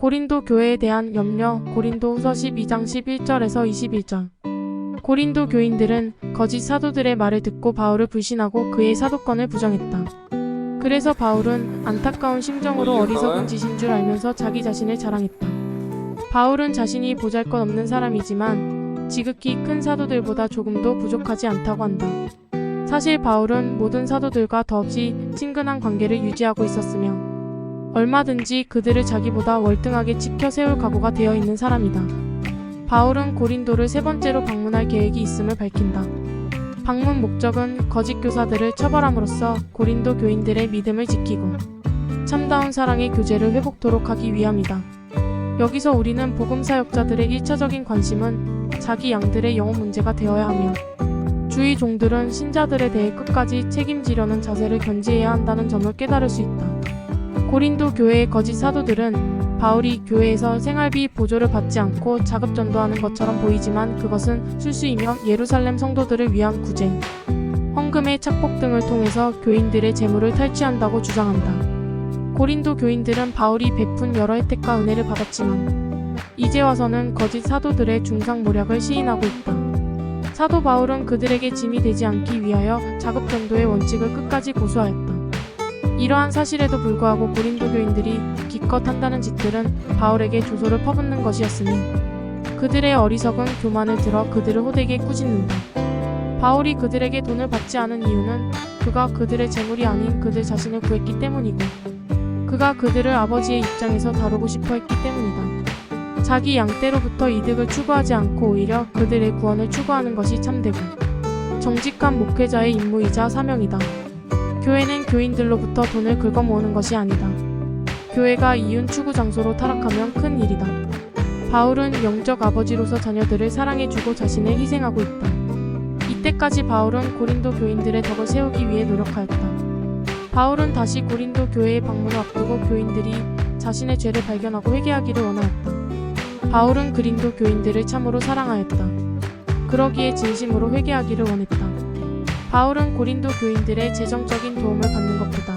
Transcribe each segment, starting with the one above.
고린도 교회에 대한 염려 고린도 후서 12장 11절에서 21절 고린도 교인들은 거짓 사도들의 말을 듣고 바울을 불신하고 그의 사도권을 부정했다. 그래서 바울은 안타까운 심정으로 어리석은 짓인 줄 알면서 자기 자신을 자랑했다. 바울은 자신이 보잘것없는 사람이지만 지극히 큰 사도들보다 조금도 부족하지 않다고 한다. 사실 바울은 모든 사도들과 더없이 친근한 관계를 유지하고 있었으며 얼마든지 그들을 자기보다 월등하게 지켜 세울 각오가 되어 있는 사람이다. 바울은 고린도를 세 번째로 방문할 계획이 있음을 밝힌다. 방문 목적은 거짓 교사들을 처벌함으로써 고린도 교인들의 믿음을 지키고 참다운 사랑의 교제를 회복토록 하기 위함이다. 여기서 우리는 복음 사역자들의 1차적인 관심은 자기 양들의 영혼 문제가 되어야 하며 주의 종들은 신자들에 대해 끝까지 책임지려는 자세를 견지해야 한다는 점을 깨달을 수 있다. 고린도 교회의 거짓 사도들은 바울이 교회에서 생활비 보조를 받지 않고 자급 전도하는 것처럼 보이지만 그것은 술수이며 예루살렘 성도들을 위한 구제, 헌금의 착복 등을 통해서 교인들의 재물을 탈취한다고 주장한다. 고린도 교인들은 바울이 베푼 여러 혜택과 은혜를 받았지만 이제 와서는 거짓 사도들의 중상모략을 시인하고 있다. 사도 바울은 그들에게 짐이 되지 않기 위하여 자급 전도의 원칙을 끝까지 고수하였다. 이러한 사실에도 불구하고 고린도 교인들이 기껏 한다는 짓들은 바울에게 조소를 퍼붓는 것이었으니 그들의 어리석은 교만을 들어 그들을 호되게 꾸짖는다. 바울이 그들에게 돈을 받지 않은 이유는 그가 그들의 재물이 아닌 그들 자신을 구했기 때문이고 그가 그들을 아버지의 입장에서 다루고 싶어 했기 때문이다. 자기 양떼로부터 이득을 추구하지 않고 오히려 그들의 구원을 추구하는 것이 참되고 정직한 목회자의 임무이자 사명이다. 교회는 교인들로부터 돈을 긁어 모으는 것이 아니다. 교회가 이윤 추구 장소로 타락하면 큰 일이다. 바울은 영적 아버지로서 자녀들을 사랑해주고 자신을 희생하고 있다. 이때까지 바울은 고린도 교인들의 덕을 세우기 위해 노력하였다. 바울은 다시 고린도 교회의 방문을 앞두고 교인들이 자신의 죄를 발견하고 회개하기를 원하였다. 바울은 그린도 교인들을 참으로 사랑하였다. 그러기에 진심으로 회개하기를 원했다. 바울은 고린도 교인들의 재정적인 도움을 받는 것보다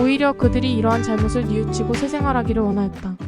오히려 그들이 이러한 잘못을 뉘우치고 새 생활하기를 원하였다.